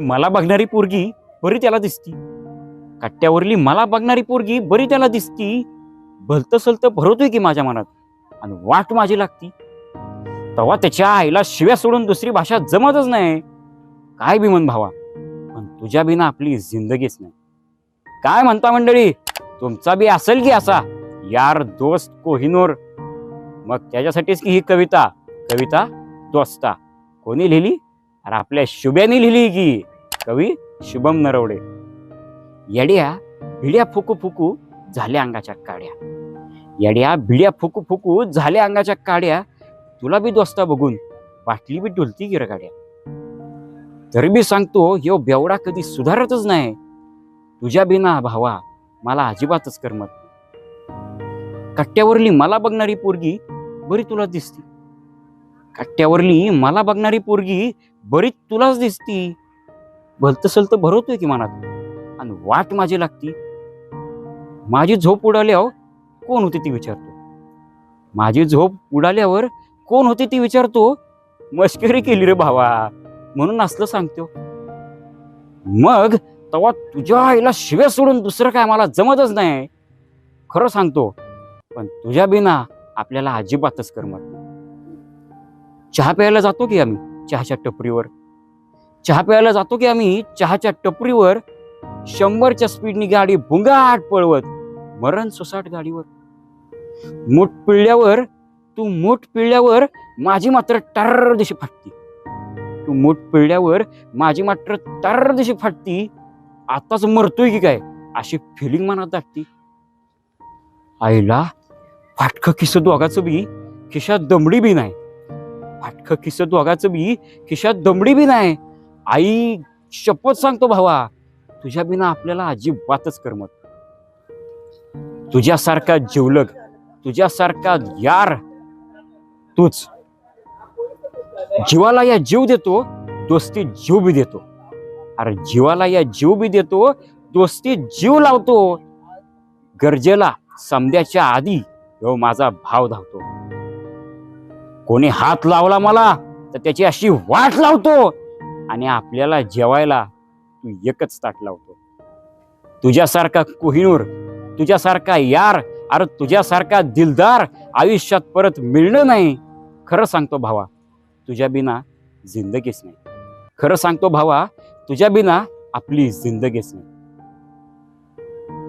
मला बघणारी पोरगी बरी त्याला दिसती. कट्ट्यावरली मला बघणारी पोरगी बरी त्याला दिसती. भलतं सलतं भरवतोय की माझ्या मनात. आणि वाट माझी लागती. तेव्हा त्याच्या आईला शिव्या सोडून दुसरी भाषा जमतच नाही. काय बिमन भावा. पण तुझ्या बिना आपली जिंदगीच नाही. काय म्हणता मंडळी? तुमचा बी असेल की असा. यार दोस्त कोहिनोर. मग त्याच्यासाठीच की ही कविता? कविता दोस्ता. कोणी लिहिली? अरे आपल्या शुभ्याने लिहिली की कवी शुभम नरवडे. येड्या भिड्या फुकू फुकू झाल्या अंगाच्या काड्या. येड्या भिड्या फुकू फुकू झाल्या अंगाच्या काड्या. तुला बी दोस्ता बघून पाटली बी डुलती गिर गाड्या. तरी बी सांगतो यो बेवडा कधी सुधारतच नाही. तुझ्या बिना भावा मला अजिबातच करमत कट्ट्यावरली मला बघणारी पोरगी बरी तुला दिसती. कट्ट्यावरली मला बघणारी पोरगी बरी तुलाच दिसती. भलत सलत भरवतोय की मनात. आणि वाट माझी लागती. माझी झोप उडाल्यावर कोण होती ती विचारतो. माझी झोप उडाल्यावर कोण होती ती विचारतो. मस्करी केली रे भावा. म्हणून असलं सांगतो. मग तेव्हा तुझ्या आईला शिव्या सोडून दुसरं काय मला जमतच नाही. खरं सांगतो. पण तुझ्या बिना आपल्याला अजिबातच करमत नाही. चहा प्यायला जातो की आम्ही? चहाच्या टपरीवर. चहा प्यायला जातो की आम्ही? चहाच्या टपरीवर शंभरच्या स्पीडनी गाडी भुंगाट पळवत मरण सोसाट गाडीवर. मूठ पिळल्यावर तू मूठ पिळल्यावर माझी मात्र टर दिशी फाटती. तू मूठ पिळल्यावर माझी मात्र टर दिशी फाटती. आताच मरतोय की काय? अशी फिलिंग मनात दाटती आईला फाटकं किस दोघाचं बी खिशात दमडी बी नाही. फाटकं किस दोघाचं बी खिशात दमडी बी नाही. आई शपथ सांगतो भावा तुझ्या बिना आपल्याला अजिबातच करमत तुझ्यासारखा जिवलग तुझ्यासारखा यार तूच जीवाला या जीव देतो दोस्ती जीव बी देतो. अरे जीवाला या जीव बी देतो दोस्ती जीव लावतो. गरजेला समद्याच्या आधी हो माझा भाव धावतो. कोणी हात लावला मला तर त्याची अशी वाट लावतो. आणि आपल्याला जेवायला तू एकच ताट लावतो. तुझ्यासारखा कोहिनूर तुझ्यासारखा यार अरे तुझ्यासारखा दिलदार आयुष्यात परत मिळणं नाही. खरं सांगतो भावा तुझ्या बिना जिंदगीच नाही. खरं सांगतो भावा तुझ्या बिना आपली जिंदगीच नाही.